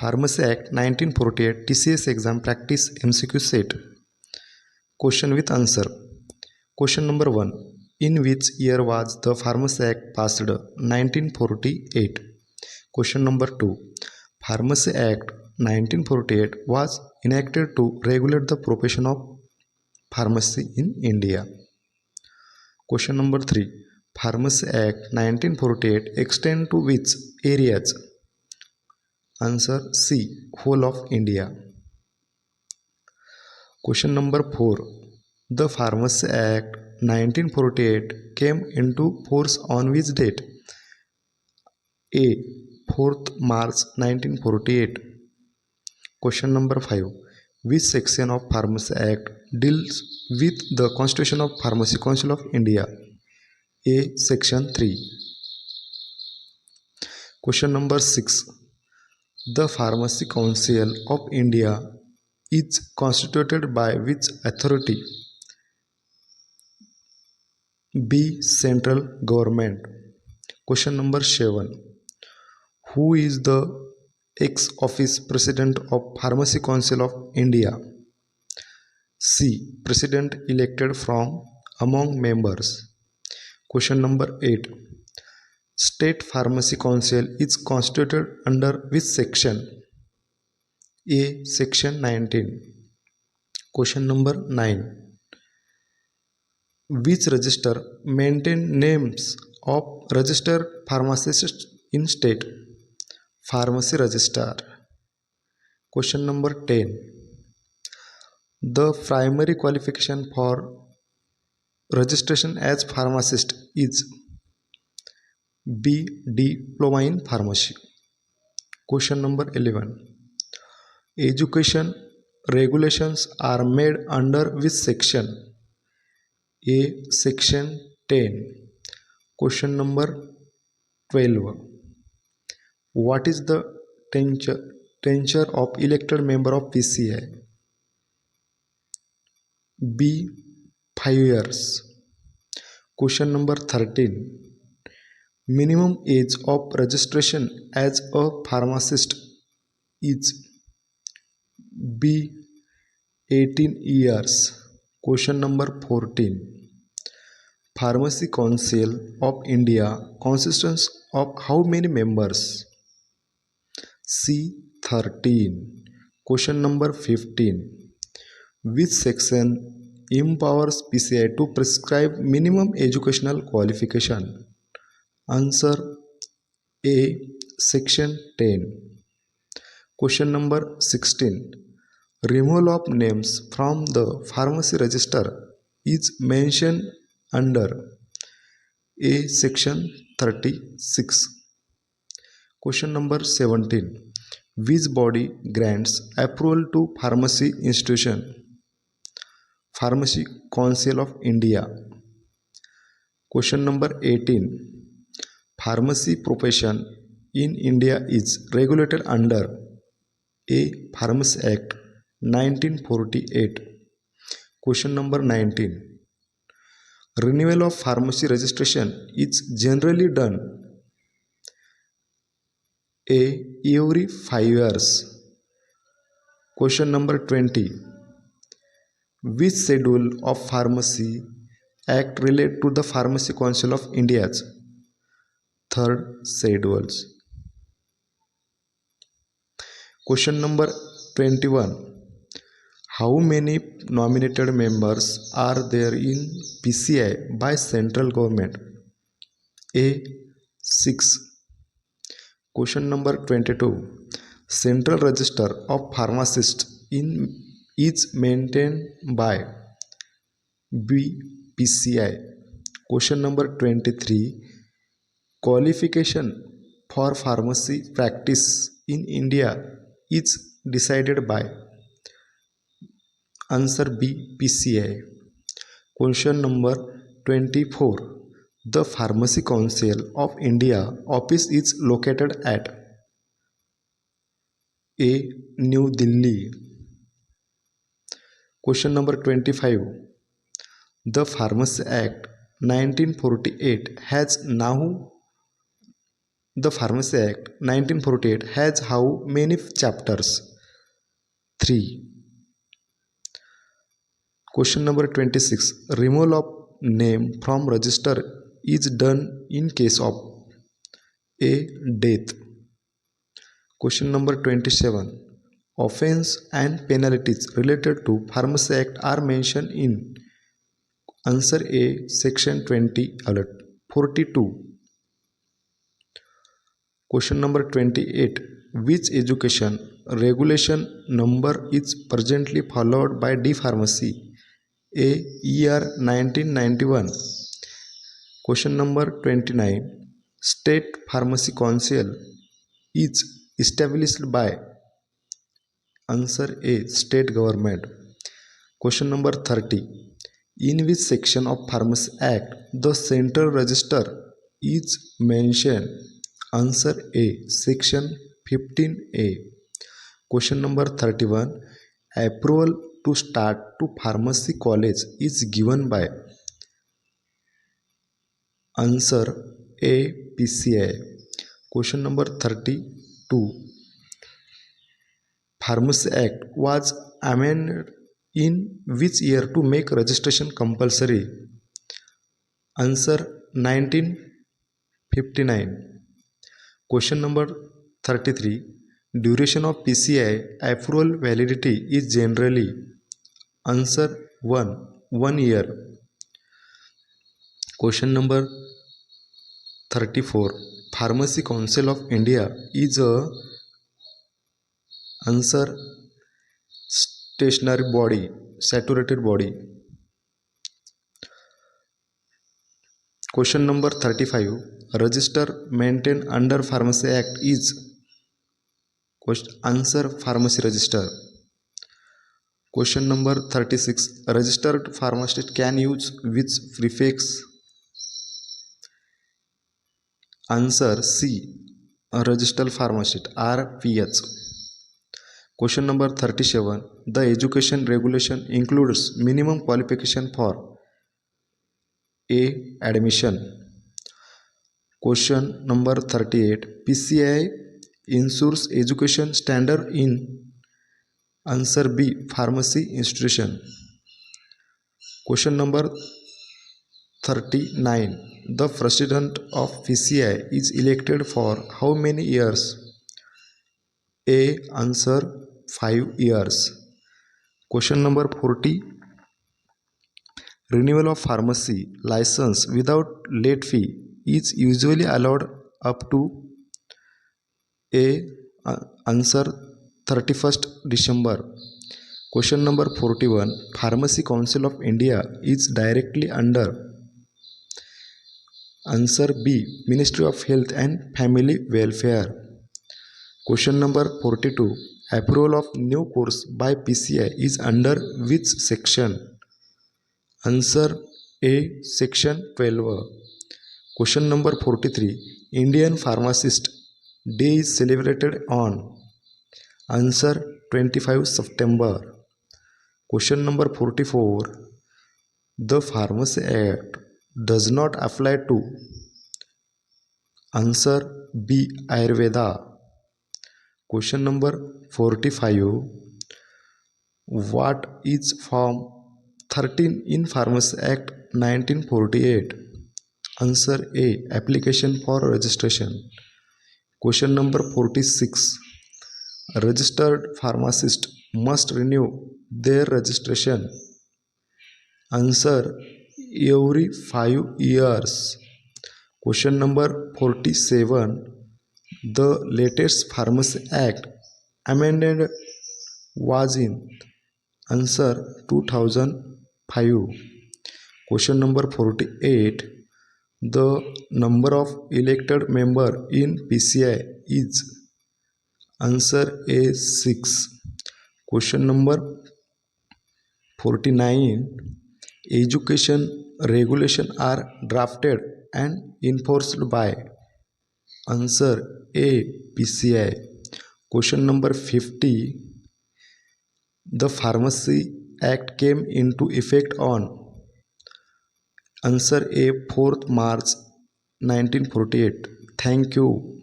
Pharmacy Act 1948 TCS exam practice MCQ set. Question with answer. Question number 1. In which year was the Pharmacy Act passed? 1948. Question number 2. Pharmacy Act 1948 was enacted to regulate the profession of pharmacy in India. Question number 3. Pharmacy Act 1948 extend to which areas? Answer C. Whole of India. Question number 4. The Pharmacy Act 1948 came into force on which date? A. 4th March 1948. Question number 5. Which section of Pharmacy Act deals with the constitution of Pharmacy Council of India? A. Section 3. Question number 6. The Pharmacy Council of India is constituted by which authority? B. Central Government. Question number 7. Who is the ex office president of Pharmacy Council of India? C. President elected from among members. Question number 8. State Pharmacy Council is constituted under which section? A. Section 19. Question number 9. Which register maintain names of registered pharmacists in state? Pharmacy Register. Question number 10. The primary qualification for registration as pharmacist is B diploma in pharmacy question number eleven education regulations are made under with section A section ten question number twelve what is the tenure tenure of elected member of P C I B five years question number thirteen Minimum age of registration as a pharmacist is B. 18 years. Question number 14. Pharmacy Council of India consists of how many members? C. 13. Question number 15. Which section empowers PCI to prescribe minimum educational qualification? Answer A. Section 10. Question number 16. Removal of names from the pharmacy register is mentioned under A. Section 36. Question number 17. Which body grants approval to pharmacy institution? Pharmacy Council of India. Question number 18. Pharmacy profession in India is regulated under A. Pharmacy Act 1948. Question number 19. Renewal of pharmacy registration is generally done A. Every 5 years. Question number 20. Which schedule of Pharmacy Act relate to the Pharmacy Council of India's third schedules? Question number 21. How many nominated members are there in PCI by central government? A. 6. Question number 22. Central Register of Pharmacists in is maintained by B. PCI. Question number 23. Qualification for pharmacy practice in India is decided by Answer B. PCI. Question number 24. The Pharmacy Council of India office is located at A. New Delhi. Question number 25. The Pharmacy Act 1948 has now The Pharmacy Act 1948 has how many chapters? 3. Question number 26. Removal of name from register is done in case of A. Death. Question number 27. Offence and penalties related to Pharmacy Act are mentioned in Answer A. Section 20 alert 42. Question number twenty eight which education regulation number is presently followed by D pharmacy A E R question number twenty nine state pharmacy council is established by answer A state government question number thirty in which section of pharmacy act the central register is mention Answer A. Section 15A. Question number 31. Approval to start to pharmacy college is given by Answer A. PCI. Question number 32. Pharmacy Act was amended in which year to make registration compulsory? Answer 1959. Question number 33. Duration of PCI approval validity is generally Answer 1. 1 year. Question number 34. Pharmacy Council of India is a Answer stationary body, saturated body. Question number 35. Register maintained under Pharmacy Act is Question Answer Pharmacy Register. Question number 36. Registered pharmacist can use which prefix? Answer C. Registered pharmacist RPH. Question number 37. The education regulation includes minimum qualification for A. Admission. Question number 38. PCI ensures education standard in Answer B. Pharmacy institution. Question number 39. The president of PCI is elected for how many years? A. Answer 5 years. Question number 40. Renewal of pharmacy license without late fee is usually allowed up to A. uh, Answer 31st December. Question number 41. Pharmacy Council of India is directly under Answer B. Ministry of Health and Family Welfare. Question number 42. Approval of new course by PCI is under which section? Answer A. Section 12. Question number 43. Indian Pharmacist Day celebrated on Answer 25 September. Question number 44. The Pharmacy Act does not apply to Answer B. Ayurveda. Question number 45. What is Form 13 in Pharmacy Act 1948? Answer A. Application for registration. Question number 46. Registered pharmacist must renew their registration. Answer every 5 years. Question number 47. The latest Pharmacy Act amended was in Answer 2005. Question number 48. The number of elected member in PCI is Answer A 6. Question number 49. Education regulation are drafted and enforced by Answer A PCI. Question number 50. The Pharmacy Act came into effect on Answer A 4th March 1948. Thank you.